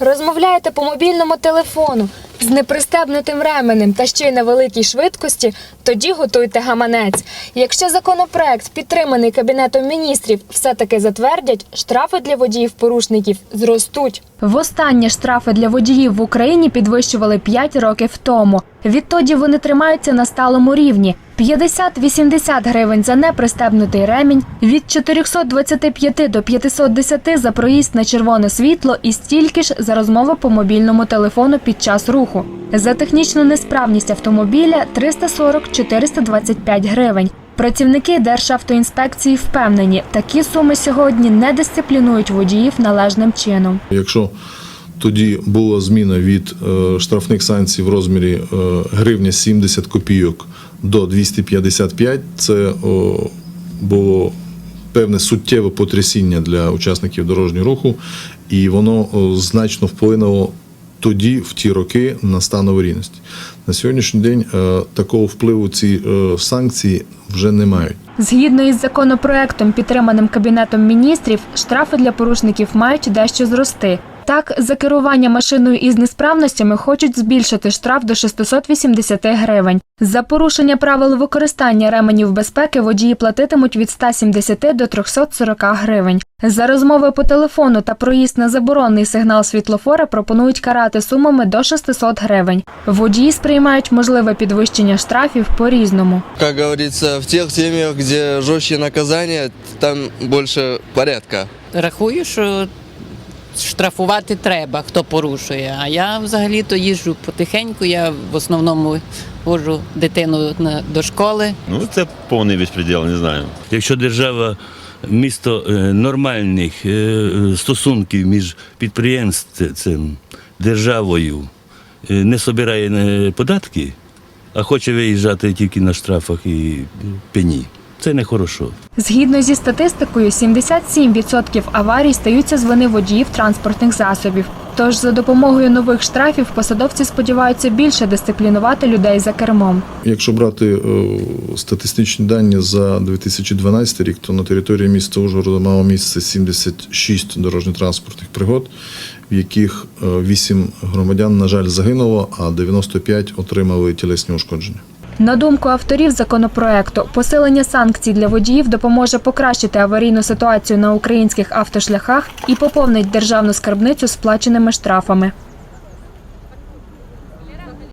Розмовляєте по мобільному телефону з непристебнутим ременем та ще й на великій швидкості, тоді готуйте гаманець. Якщо законопроект, підтриманий Кабінетом міністрів, все-таки затвердять, штрафи для водіїв-порушників зростуть. Востаннє штрафи для водіїв в Україні підвищували 5 років тому. Відтоді вони тримаються на сталому рівні. 50-80 гривень за непристебнутий ремінь, від 425 до 510 за проїзд на червоне світло і стільки ж за розмову по мобільному телефону під час руху. За технічну несправність автомобіля 340-425 гривень. Працівники Державтоінспекції впевнені, такі суми сьогодні не дисциплінують водіїв належним чином. Якщо тоді була зміна від е, штрафних санкцій в розмірі е, гривня 70 копійок до 255, це було певне суттєве потрясіння для учасників дорожнього руху, і воно значно вплинуло тоді, в ті роки, на стан аварійності. На сьогоднішній день е, такого впливу ці санкції вже не мають. Згідно із законопроектом, підтриманим Кабінетом міністрів, штрафи для порушників мають дещо зрости. Так, за керування машиною із несправностями хочуть збільшити штраф до 680 гривень. За порушення правил використання ременів безпеки водії платитимуть від 170 до 340 гривень. За розмови по телефону та проїзд на заборонний сигнал світлофора пропонують карати сумами до 600 гривень. Водії сприймають можливе підвищення штрафів по-різному. Как говорится, в тех семьях, где жестче наказание, там больше порядка. Рахую, що штрафувати треба, хто порушує. А я взагалі-то їжджу потихеньку. Я в основному вожу дитину на- до школи. Ну, це повний безпреділ, не знаю. Якщо держава місто е, нормальних е, стосунків між підприємством, державою е, не собирає е, податки, а хоче виїжджати тільки на штрафах і пені. Це не хорошо. Згідно зі статистикою, 77% аварій стаються з вини водіїв транспортних засобів. Тож за допомогою нових штрафів посадовці сподіваються більше дисциплінувати людей за кермом. Якщо брати е, статистичні дані за 2012 рік, то на території міста Ужгорода мало місце 76 дорожньо-транспортних пригод, в яких 8 громадян, на жаль, загинуло, а 95 отримали тілесні ушкодження. На думку авторів законопроекту, посилення санкцій для водіїв допоможе покращити аварійну ситуацію на українських автошляхах і поповнить державну скарбницю сплаченими штрафами.